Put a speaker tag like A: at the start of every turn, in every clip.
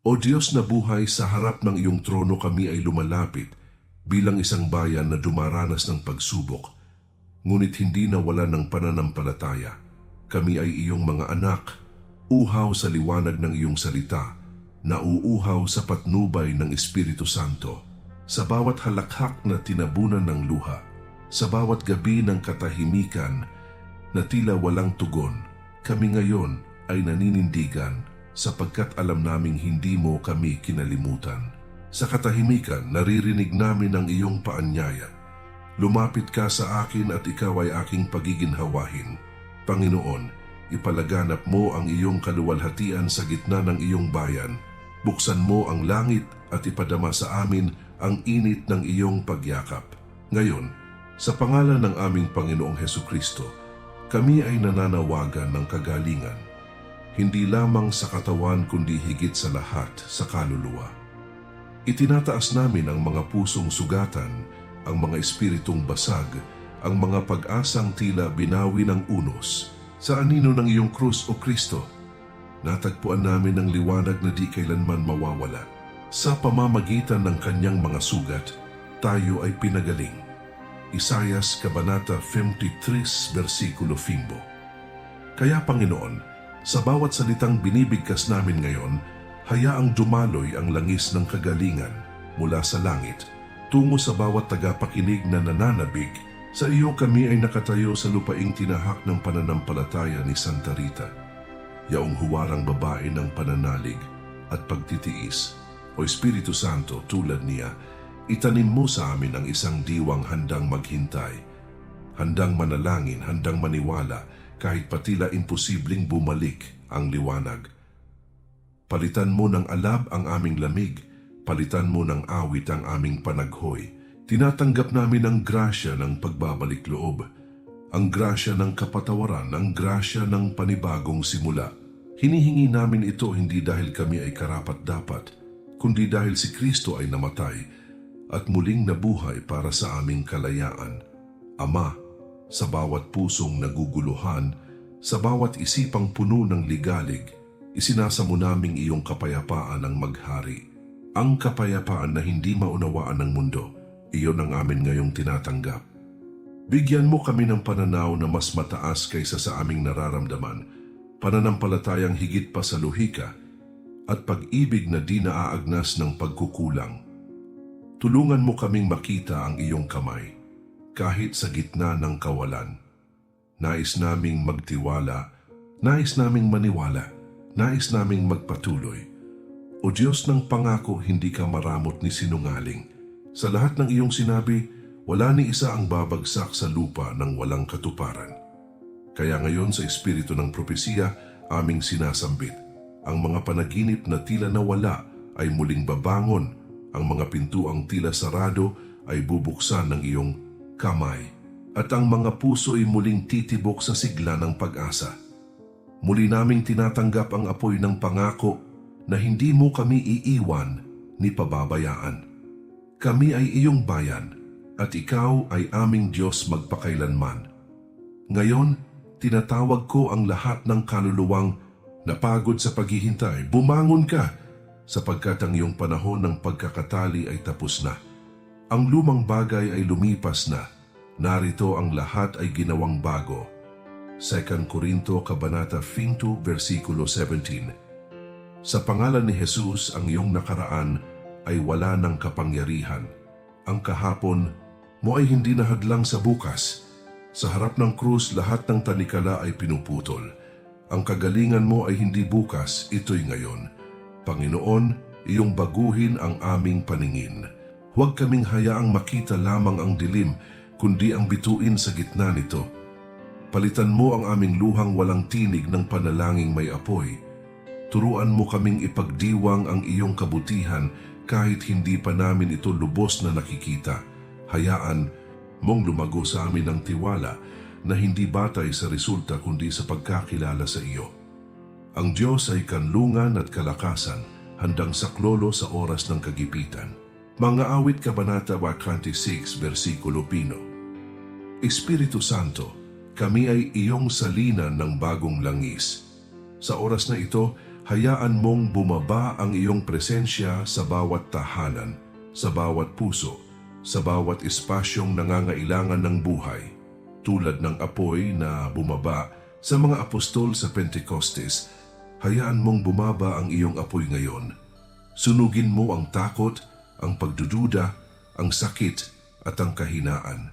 A: O Diyos na buhay, sa harap ng iyong trono kami ay lumalapit bilang isang bayan na dumaranas ng pagsubok, ngunit hindi nawala ng pananampalataya. Kami ay iyong mga anak, uhaw sa liwanag ng iyong salita, nauuhaw sa patnubay ng Espiritu Santo. Sa bawat halakhak na tinabunan ng luha, sa bawat gabi ng katahimikan na tila walang tugon, kami ngayon ay naninindigan sapagkat alam naming hindi mo kami kinalimutan. Sa katahimikan, naririnig namin ang iyong paanyaya. Lumapit ka sa akin at ikaw ay aking pagiginhawahin. Panginoon, ipalaganap mo ang iyong kaluwalhatian sa gitna ng iyong bayan. Buksan mo ang langit at ipadama sa amin ang init ng iyong pagyakap. Ngayon, sa pangalan ng aming Panginoong Heso Kristo, kami ay nananawagan ng kagalingan, hindi lamang sa katawan kundi higit sa lahat sa kaluluwa. Itinataas namin ang mga pusong sugatan, ang mga espiritong basag, ang mga pag-asang tila binawi ng unos. Sa anino ng iyong krus o Kristo, natagpuan namin ang liwanag na di kailanman mawawala. Sa pamamagitan ng kanyang mga sugat, tayo ay pinagaling. Isayas Kabanata 53, versikulo 5. Kaya Panginoon, sa bawat salitang binibigkas namin ngayon, hayaang dumaloy ang langis ng kagalingan mula sa langit tungo sa bawat tagapakinig na nananabig. Sa iyo kami ay nakatayo sa lupaing tinahak ng pananampalataya ni Santa Rita. Yaong huwarang babae ng pananalig at pagtitiis o Espiritu Santo tulad niya, itanim mo sa amin ang isang diwang handang maghintay, handang manalangin, handang maniwala kahit patila imposibleng bumalik ang liwanag. Palitan mo ng alab ang aming lamig, palitan mo ng awit ang aming panaghoy. Tinatanggap namin ang grasya ng pagbabalik loob, ang grasya ng kapatawaran, ang grasya ng panibagong simula. Hinihingi namin ito hindi dahil kami ay karapat-dapat, kundi dahil si Kristo ay namatay at muling nabuhay para sa aming kalayaan. Ama, sa bawat pusong naguguluhan, sa bawat isipang puno ng ligalig, isinasa mo naming iyong kapayapaan ang maghari. Ang kapayapaan na hindi maunawaan ng mundo, iyon ang amin ngayong tinatanggap. Bigyan mo kami ng pananaw na mas mataas kaysa sa aming nararamdaman, pananampalatayang higit pa sa luhika, at pag-ibig na di naaagnas ng pagkukulang. Tulungan mo kaming makita ang iyong kamay, kahit sa gitna ng kawalan. Nais naming magtiwala, nais naming maniwala, nais naming magpatuloy. O Diyos ng pangako, hindi ka maramot ni sinungaling. Sa lahat ng iyong sinabi, wala ni isa ang babagsak sa lupa ng walang katuparan. Kaya ngayon sa espiritu ng propesiya, aming sinasambit. Ang mga panaginip na tila nawala ay muling babangon. Ang mga pintuang tila sarado ay bubuksan ng iyong kamay. At ang mga puso ay muling titibok sa sigla ng pag-asa. Muli naming tinatanggap ang apoy ng pangako na hindi mo kami iiwan ni pababayaan. Kami ay iyong bayan at ikaw ay aming Diyos magpakailanman. Ngayon, tinatawag ko ang lahat ng kaluluwang napagod sa paghihintay. Bumangon ka sapagkat ang iyong panahon ng pagkakatali ay tapos na. Ang lumang bagay ay lumipas na. Narito ang lahat ay ginawang bago. 2 Korinto Kabanata 5 versikulo 17 Sa pangalan ni Jesus ang iyong nakaraan ay wala ng kapangyarihan. Ang kahapon mo ay hindi nahadlang sa bukas. Sa harap ng krus lahat ng tanikala ay pinuputol. Ang kagalingan mo ay hindi bukas, ito'y ngayon. Panginoon, iyong baguhin ang aming paningin. Huwag kaming hayaang makita lamang ang dilim, kundi ang bituin sa gitna nito. Palitan mo ang aming luhang walang tinig ng panalangin may apoy. Turuan mo kaming ipagdiwang ang iyong kabutihan kahit hindi pa namin ito lubos na nakikita. Hayaan mong lumago sa amin ang tiwala na hindi batay sa resulta kundi sa pagkakilala sa iyo. Ang Diyos ay kanlungan at kalakasan, handang saklolo sa oras ng kagipitan. Mga awit Kabanata 26, versikulo Pino. Espiritu Santo, kami ay iyong salinan ng bagong langis. Sa oras na ito, hayaan mong bumaba ang iyong presensya sa bawat tahanan, sa bawat puso, sa bawat espasyong nangangailangan ng buhay. Tulad ng apoy na bumaba sa mga apostol sa Pentecostes, hayaan mong bumaba ang iyong apoy ngayon. Sunugin mo ang takot, ang pagdududa, ang sakit at ang kahinaan.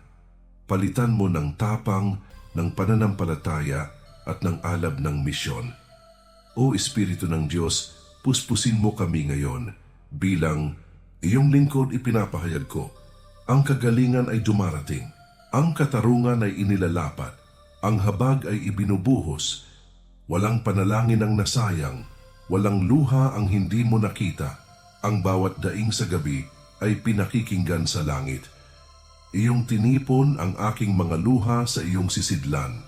A: Palitan mo ng tapang, ng pananampalataya at ng alab ng misyon. O Espiritu ng Diyos, puspusin mo kami ngayon bilang iyong lingkod ipinapahayag ko. Ang kagalingan ay dumarating, ang katarungan ay inilalapat, ang habag ay ibinubuhos, walang panalangin ang nasayang, walang luha ang hindi mo nakita, ang bawat daing sa gabi ay pinakikinggan sa langit. Iyong tinipon ang aking mga luha sa iyong sisidlan.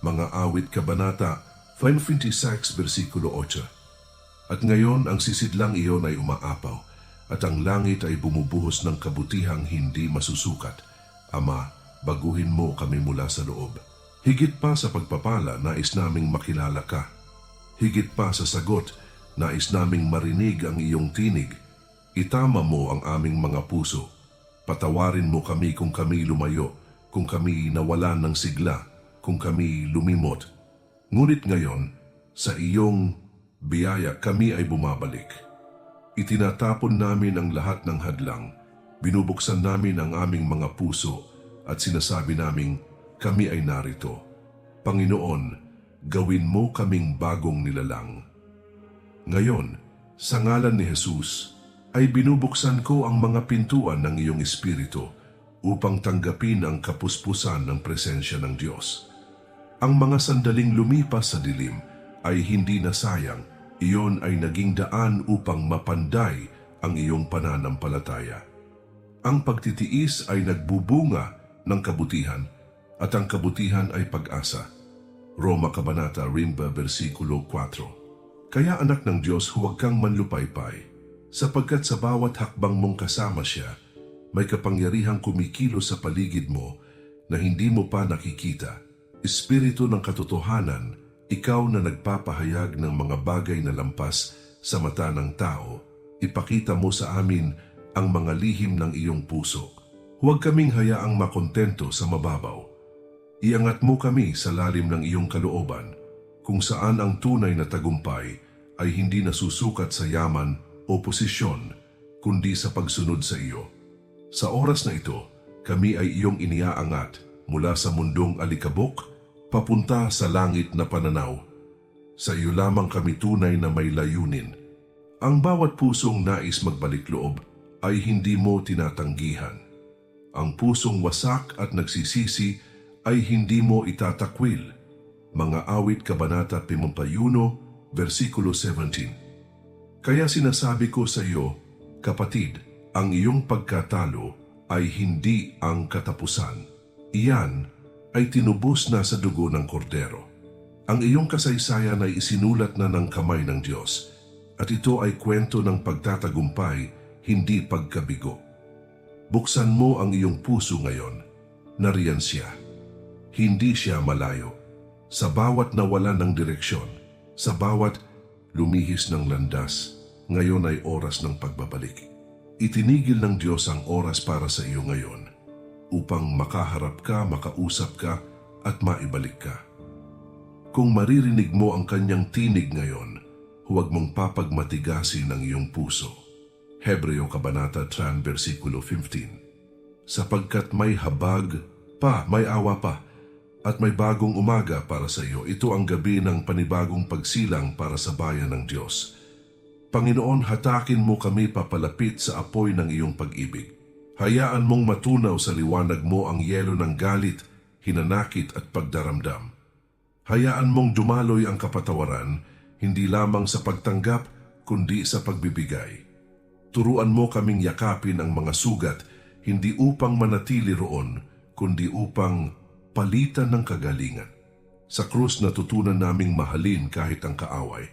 A: Mga awit kabanata 556 versikulo 8. At ngayon ang sisidlang iyon ay umaapaw at ang langit ay bumubuhos ng kabutihang hindi masusukat. Ama, baguhin mo kami mula sa loob. Higit pa sa pagpapala, nais naming makilala ka. Higit pa sa sagot, nais naming marinig ang iyong tinig. Itama mo ang aming mga puso. Patawarin mo kami kung kami lumayo, kung kami nawalan ng sigla, kung kami lumimot. Ngunit ngayon, sa iyong biyaya kami ay bumabalik. Itinatapon namin ang lahat ng hadlang, binubuksan namin ang aming mga puso at sinasabi naming kami ay narito. Panginoon, gawin mo kaming bagong nilalang. Ngayon, sa ngalan ni Jesus, ay binubuksan ko ang mga pintuan ng iyong espiritu upang tanggapin ang kapuspusan ng presensya ng Diyos. Ang mga sandaling lumipas sa dilim ay hindi na sayang, iyon ay naging daan upang mapanday ang iyong pananampalataya. Ang pagtitiis ay nagbubunga ng kabutihan at ang kabutihan ay pag-asa. Roma Kabanata Rimba versikulo 4 Kaya anak ng Diyos huwag kang manlupaypay, sapagkat sa bawat hakbang mong kasama siya, may kapangyarihang kumikilos sa paligid mo na hindi mo pa nakikita. Espiritu ng katotohanan, ikaw na nagpapahayag ng mga bagay na lampas sa mata ng tao, ipakita mo sa amin ang mga lihim ng iyong puso. Huwag kaming hayaang makontento sa mababaw. Iangat mo kami sa lalim ng iyong kalooban, kung saan ang tunay na tagumpay ay hindi nasusukat sa yaman o posisyon, kundi sa pagsunod sa iyo. Sa oras na ito, kami ay iyong iniaangat mula sa mundong alikabok papunta sa langit na pananaw. Sa iyo lamang kami tunay na may layunin. Ang bawat pusong nais magbalik loob ay hindi mo tinatanggihan. Ang pusong wasak at nagsisisi ay hindi mo itatakwil. Mga awit Kabanata 51, versikulo 17. Kaya sinasabi ko sa iyo, kapatid, ang iyong pagkatalo ay hindi ang katapusan. Iyan ay tinubos na sa dugo ng kordero. Ang iyong kasaysayan ay isinulat na ng kamay ng Diyos at ito ay kwento ng pagtatagumpay, hindi pagkabigo. Buksan mo ang iyong puso ngayon. Nariyan siya. Hindi siya malayo. Sa bawat nawalan ng direksyon, sa bawat lumihis ng landas, ngayon ay oras ng pagbabalik. Itinigil ng Diyos ang oras para sa iyo ngayon upang makaharap ka, makausap ka at maibalik ka. Kung maririnig mo ang kanyang tinig ngayon, huwag mong papagmatigasin ang iyong puso. Hebreo Kabanata 3, versikulo 15 Sapagkat may habag pa, may awa pa, at may bagong umaga para sa iyo. Ito ang gabi ng panibagong pagsilang para sa bayan ng Diyos. Panginoon, hatakin mo kami papalapit sa apoy ng iyong pag-ibig Hayaan mong matunaw sa liwanag mo ang yelo ng galit, hinanakit at pagdaramdam. Hayaan mong dumaloy ang kapatawaran, hindi lamang sa pagtanggap, kundi sa pagbibigay. Turuan mo kaming yakapin ang mga sugat, hindi upang manatili roon, kundi upang palitan ng kagalingan. Sa krus natutunan naming mahalin kahit ang kaaway,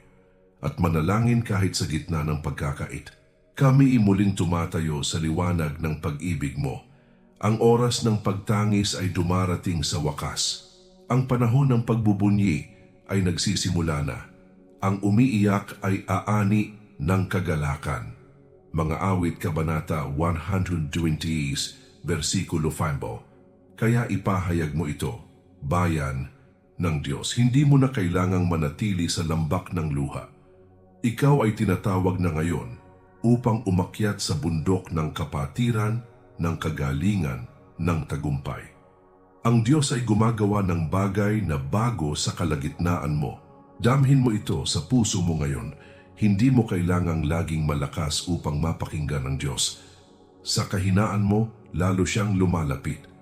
A: at manalangin kahit sa gitna ng pagkakait. Kami imuling tumatayo sa liwanag ng pag-ibig mo. Ang oras ng pagtangis ay dumarating sa wakas. Ang panahon ng pagbubunyi ay nagsisimula na. Ang umiiyak ay aani ng kagalakan. Mga awit kabanata 120 versikulo 5 Kaya ipahayag mo ito, bayan ng Diyos. Hindi mo na kailangang manatili sa lambak ng luha. Ikaw ay tinatawag na ngayon upang umakyat sa bundok ng kapatiran, ng kagalingan, ng tagumpay. Ang Diyos ay gumagawa ng bagay na bago sa kalagitnaan mo. Damhin mo ito sa puso mo ngayon. Hindi mo kailangang laging malakas upang mapakinggan ng Diyos. Sa kahinaan mo, lalo siyang lumalapit.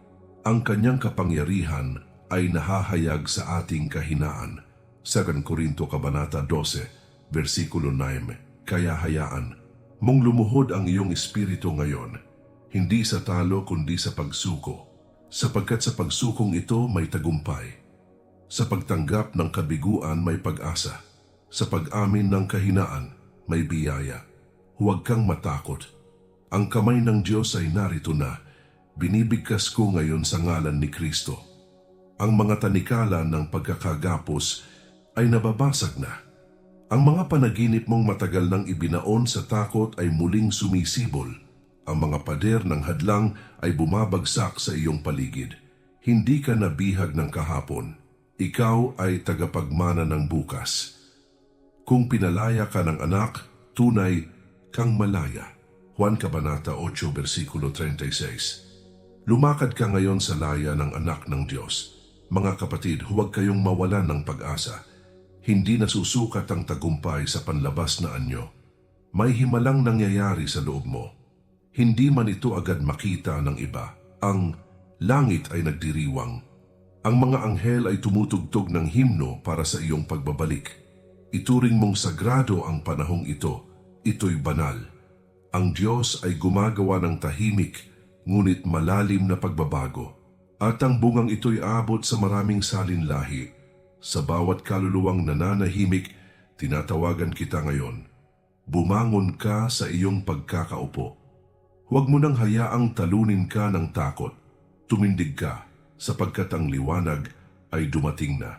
A: Ang kanyang kapangyarihan ay nahahayag sa ating kahinaan. 2 Korinto Kabanata 12, versikulo 9. Kaya hayaan, mong lumuhod ang iyong espiritu ngayon, hindi sa talo kundi sa pagsuko, sapagkat sa pagsukong ito may tagumpay. Sa pagtanggap ng kabiguan may pag-asa, sa pag-amin ng kahinaan may biyaya. Huwag kang matakot. Ang kamay ng Diyos ay narito na, binibigkas ko ngayon sa ngalan ni Kristo. Ang mga tanikala ng pagkakagapos ay nababasag na. Ang mga panaginip mong matagal nang ibinaon sa takot ay muling sumisibol. Ang mga pader ng hadlang ay bumabagsak sa iyong paligid. Hindi ka nabihag ng kahapon. Ikaw ay tagapagmana ng bukas. Kung pinalaya ka ng anak, tunay kang malaya. Juan Kabanata 8, versikulo 36 Lumakad ka ngayon sa laya ng anak ng Diyos. Mga kapatid, huwag kayong mawalan ng pag-asa. Hindi nasusukat ang tagumpay sa panlabas na anyo. May himalang nangyayari sa loob mo. Hindi man ito agad makita ng iba. Ang langit ay nagdiriwang. Ang mga anghel ay tumutugtog ng himno para sa iyong pagbabalik. Ituring mong sagrado ang panahong ito. Ito'y banal. Ang Diyos ay gumagawa ng tahimik, ngunit malalim na pagbabago. At ang bungang ito'y abot sa maraming salinlahi. Sa bawat kaluluwang nananahimik, tinatawagan kita ngayon. Bumangon ka sa iyong pagkakaupo. Huwag mo nang hayaang talunin ka ng takot. Tumindig ka, sapagkat ang liwanag ay dumating na.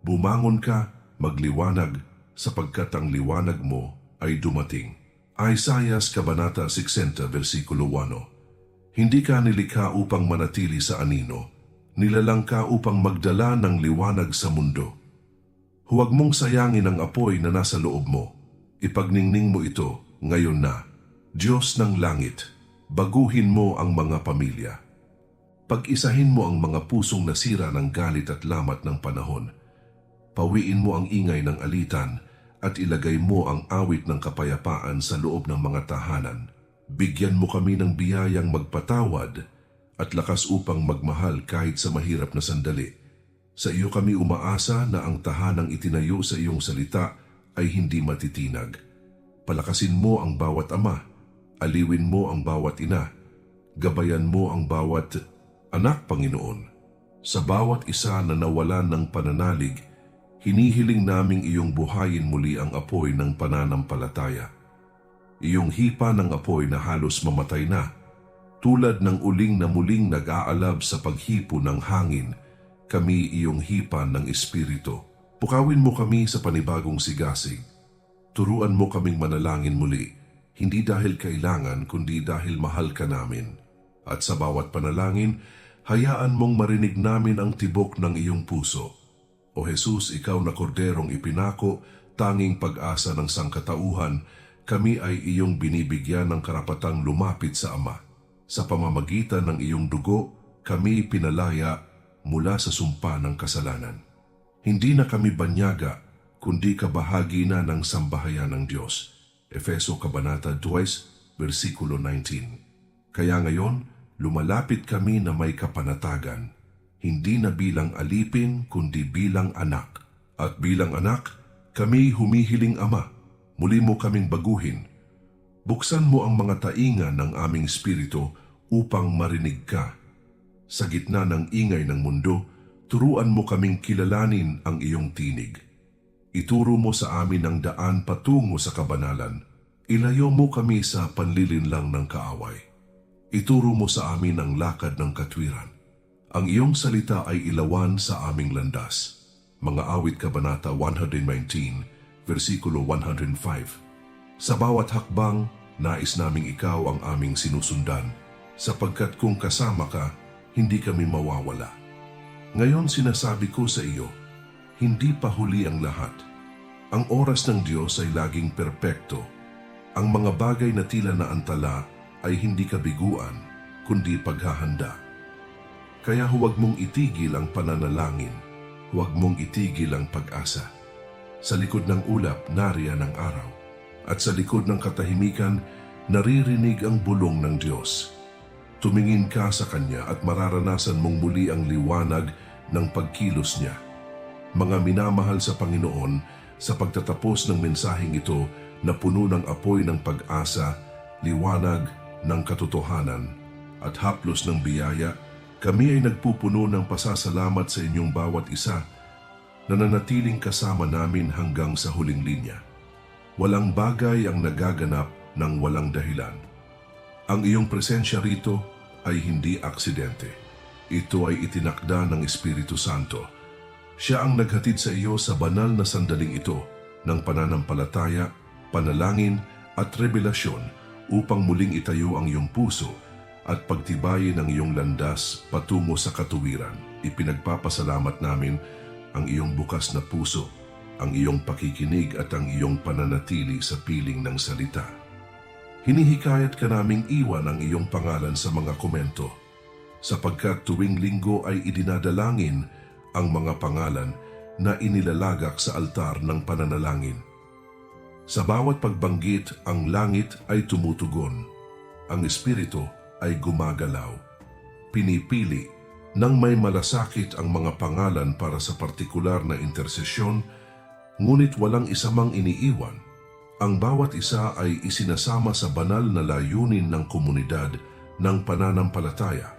A: Bumangon ka, magliwanag, sapagkat ang liwanag mo ay dumating. Isaias Kabanata 60, versikulo 1 Hindi ka nilikha upang manatili sa anino, nilalang ka upang magdala ng liwanag sa mundo. Huwag mong sayangin ang apoy na nasa loob mo. Ipagningning mo ito ngayon na. Diyos ng langit, baguhin mo ang mga pamilya. Pag-isahin mo ang mga pusong nasira ng galit at lamat ng panahon. Pawiin mo ang ingay ng alitan at ilagay mo ang awit ng kapayapaan sa loob ng mga tahanan. Bigyan mo kami ng biyayang magpatawad at lakas upang magmahal kahit sa mahirap na sandali. Sa iyo kami umaasa na ang tahanang itinayo sa iyong salita ay hindi matitinag. Palakasin mo ang bawat ama, aliwin mo ang bawat ina, gabayan mo ang bawat anak, Panginoon. Sa bawat isa na nawalan ng pananalig, hinihiling naming iyong buhayin muli ang apoy ng pananampalataya. Iyong hipa ng apoy na halos mamatay na, tulad ng uling na muling nag-aalab sa paghipo ng hangin, kami iyong hipa ng Espiritu. Pukawin mo kami sa panibagong sigasig. Turuan mo kaming manalangin muli, hindi dahil kailangan kundi dahil mahal ka namin. At sa bawat panalangin, hayaan mong marinig namin ang tibok ng iyong puso. O Jesus, ikaw na korderong ipinako, tanging pag-asa ng sangkatauhan, kami ay iyong binibigyan ng karapatang lumapit sa Ama. Sa pamamagitan ng iyong dugo, kami pinalaya mula sa sumpa ng kasalanan. Hindi na kami banyaga, kundi kabahagi na ng sambahayan ng Diyos. Efeso Kabanata 2, versikulo 19. Kaya ngayon, lumalapit kami na may kapanatagan, hindi na bilang alipin kundi bilang anak. At bilang anak, kami humihiling Ama, muli mo kaming baguhin. Buksan mo ang mga tainga ng aming espiritu upang marinig ka. Sa gitna ng ingay ng mundo, turuan mo kaming kilalanin ang iyong tinig. Ituro mo sa amin ang daan patungo sa kabanalan. Ilayo mo kami sa panlilinlang ng kaaway. Ituro mo sa amin ang lakad ng katwiran. Ang iyong salita ay ilawan sa aming landas. Mga awit kabanata 119, versikulo 105. Sa bawat hakbang, nais naming ikaw ang aming sinusundan, sapagkat kung kasama ka, hindi kami mawawala. Ngayon sinasabi ko sa iyo, hindi pa huli ang lahat. Ang oras ng Diyos ay laging perpekto. Ang mga bagay na tila naantala ay hindi kabiguan, kundi paghahanda. Kaya huwag mong itigil ang pananalangin, huwag mong itigil ang pag-asa. Sa likod ng ulap, nariyan ang araw. At sa likod ng katahimikan, naririnig ang bulong ng Diyos. Tumingin ka sa Kanya at mararanasan mong muli ang liwanag ng pagkilos niya. Mga minamahal sa Panginoon, sa pagtatapos ng mensaheng ito na puno ng apoy ng pag-asa, liwanag ng katotohanan at haplos ng biyaya, kami ay nagpupuno ng pasasalamat sa inyong bawat isa na nanatiling kasama namin hanggang sa huling linya. Walang bagay ang nagaganap ng walang dahilan. Ang iyong presensya rito ay hindi aksidente. Ito ay itinakda ng Espiritu Santo. Siya ang naghatid sa iyo sa banal na sandaling ito ng pananampalataya, panalangin at revelasyon upang muling itayo ang iyong puso at pagtibayin ang iyong landas patungo sa katuwiran. Ipinagpapasalamat namin ang iyong bukas na puso, ang iyong pakikinig at ang iyong pananatili sa piling ng salita. Hinihikayat ka naming iwan ang iyong pangalan sa mga komento, sapagkat tuwing linggo ay idinadalangin ang mga pangalan na inilalagak sa altar ng pananalangin. Sa bawat pagbanggit, ang langit ay tumutugon. Ang Espiritu ay gumagalaw. Pinipili nang may malasakit ang mga pangalan para sa partikular na intersesyon, ngunit walang isa mang iniiwan. Ang bawat isa ay isinasama sa banal na layunin ng komunidad ng pananampalataya.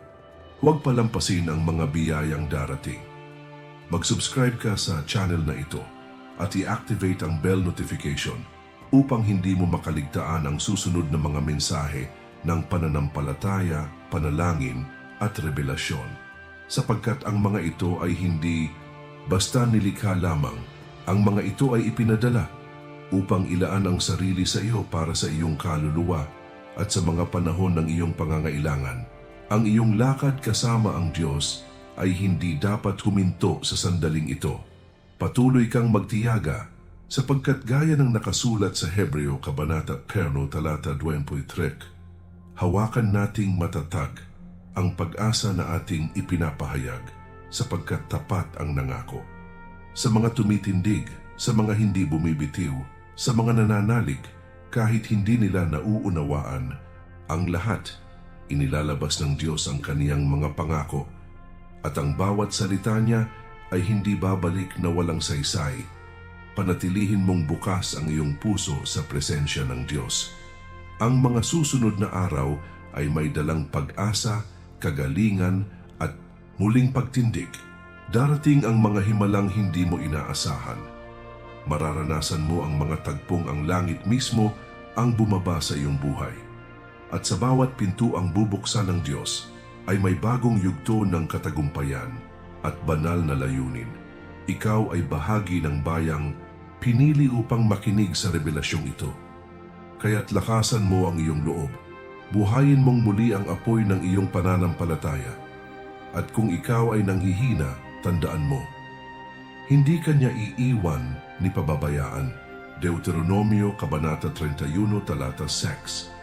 A: Huwag palampasin ang mga biyayang darating. Mag-subscribe ka sa channel na ito at i-activate ang bell notification upang hindi mo makaligtaan ang susunod na mga mensahe ng pananampalataya, panalangin at revelasyon sapagkat ang mga ito ay hindi basta nilikha lamang. Ang mga ito ay ipinadala upang ilaan ang sarili sa iyo para sa iyong kaluluwa at sa mga panahon ng iyong pangangailangan. Ang iyong lakad kasama ang Diyos ay hindi dapat huminto sa sandaling ito. Patuloy kang magtiyaga sapagkat gaya ng nakasulat sa Hebreo Kabanata 10 talata 23, hawakan nating matatag ang pag-asa na ating ipinapahayag sapagkat tapat ang nangako. Sa mga tumitindig, sa mga hindi bumibitiw, sa mga nananalig, kahit hindi nila nauunawaan, ang lahat inilalabas ng Diyos ang kaniyang mga pangako at ang bawat salita niya ay hindi babalik na walang saysay. Panatilihin mong bukas ang iyong puso sa presensya ng Diyos. Ang mga susunod na araw ay may dalang pag-asa kagalingan at muling pagtindig, darating ang mga himalang hindi mo inaasahan. Mararanasan mo ang mga tagpong ang langit mismo ang bumaba sa iyong buhay. At sa bawat pinto ang bubuksan ng Diyos ay may bagong yugto ng katagumpayan at banal na layunin. Ikaw ay bahagi ng bayang pinili upang makinig sa revelasyong ito. Kaya't lakasan mo ang iyong loob buhayin mong muli ang apoy ng iyong pananampalataya. At kung ikaw ay nanghihina, tandaan mo, hindi kanya iiwan ni pababayaan. Deuteronomio Kabanata 31 Talata 6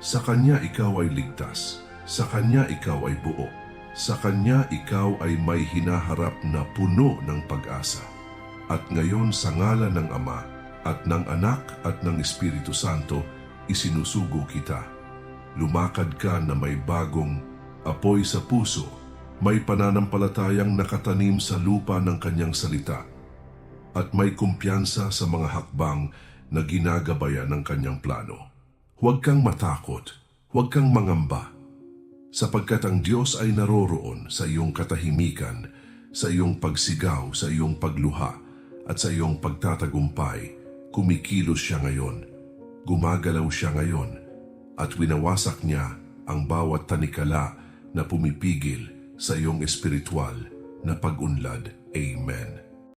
A: Sa kanya ikaw ay ligtas, sa kanya ikaw ay buo, sa kanya ikaw ay may hinaharap na puno ng pag-asa. At ngayon sa ngalan ng Ama at ng Anak at ng Espiritu Santo, isinusugo kita lumakad ka na may bagong apoy sa puso, may pananampalatayang nakatanim sa lupa ng kanyang salita, at may kumpiyansa sa mga hakbang na ginagabayan ng kanyang plano. Huwag kang matakot, huwag kang mangamba, sapagkat ang Diyos ay naroroon sa iyong katahimikan, sa iyong pagsigaw, sa iyong pagluha, at sa iyong pagtatagumpay. Kumikilos siya ngayon. Gumagalaw siya ngayon at winawasak niya ang bawat tanikala na pumipigil sa iyong espiritual na pag-unlad. Amen.